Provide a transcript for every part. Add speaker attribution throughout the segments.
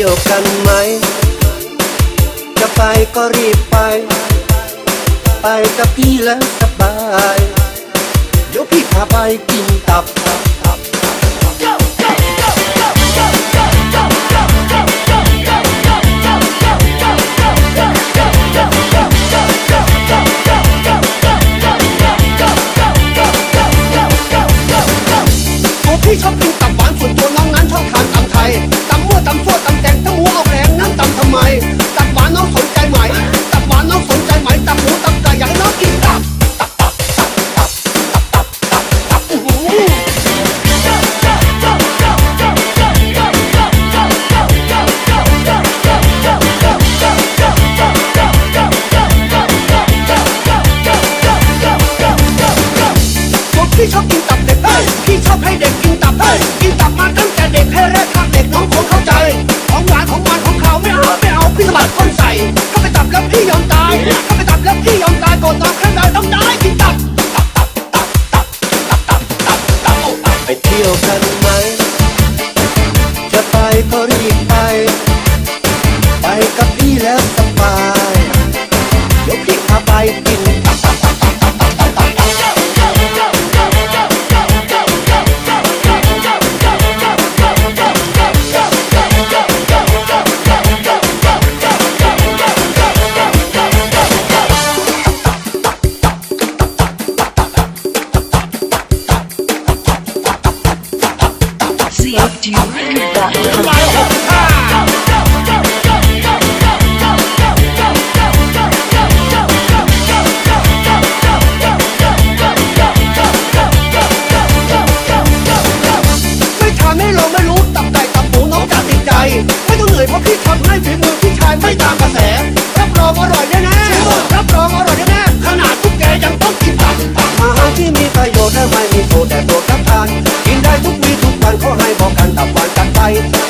Speaker 1: ที่ยวกันไหม จะไปก็รีบไป ไปกับพี่แล้วสบาย เดี๋ยวพี่พาไปกินตับ
Speaker 2: พี่ชอบกินตับหวานส่วนตัวน้องนั้นชอบทานตับไทยตับมั่วตับชั่วตับแตง ร้อ
Speaker 1: ยหกห้าไม่
Speaker 2: ต้องเหนื่อยเพราะพี่ทำให้ฝีมือพี่ชายไม่ตามกระแส รับรองอร่อยแน่ๆรับรองอร่อยแน่ๆขนาดทุกแกยังต้องกินผัก
Speaker 1: อาหารที่มีประโยชน์และไม่มีโทษแต่ตัวกับทาน กินได้ทุกวีทุกวันขาให้บอกกันตับวัน vai.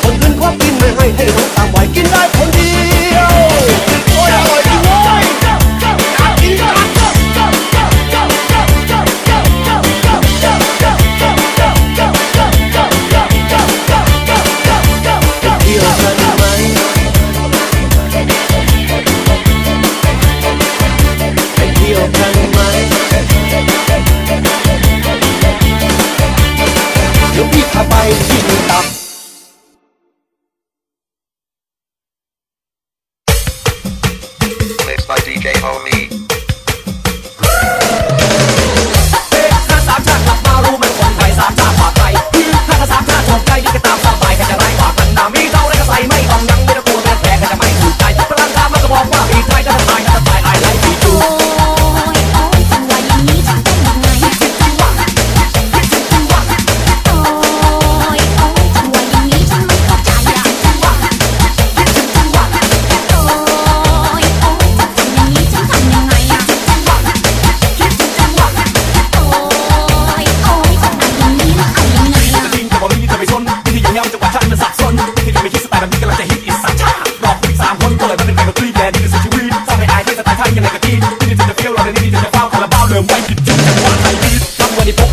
Speaker 1: J-O-E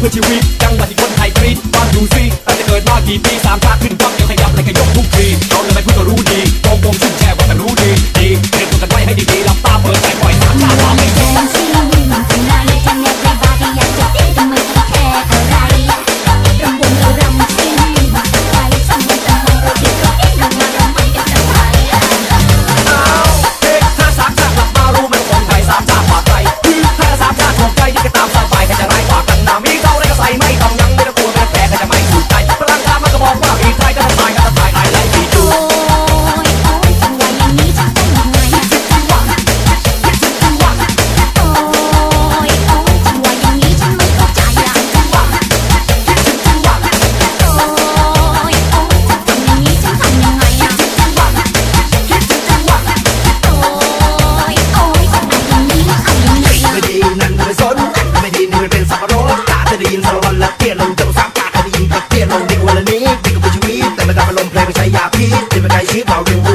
Speaker 1: พื่อชีวิ
Speaker 2: ตจัง
Speaker 1: หวัด
Speaker 3: ที่คนไทยกรี๊ดฟังดูซิตั้งแต่เกิดมา
Speaker 4: กี่ปี สนไม่ดีนี่มันเป็นสับปะ
Speaker 3: รดตาจะได้ยินสารวันละเตี้ยลงเจ้าสามตาจะได้ยินตะเตี้ยลงเด็กวันนี้เด็กก็เป็นชีวิต
Speaker 4: แต่ไม่ได้เป็
Speaker 3: ลมเพลงไม่ใช่ยาพิษที่มันใครชีพเผาเรื่อง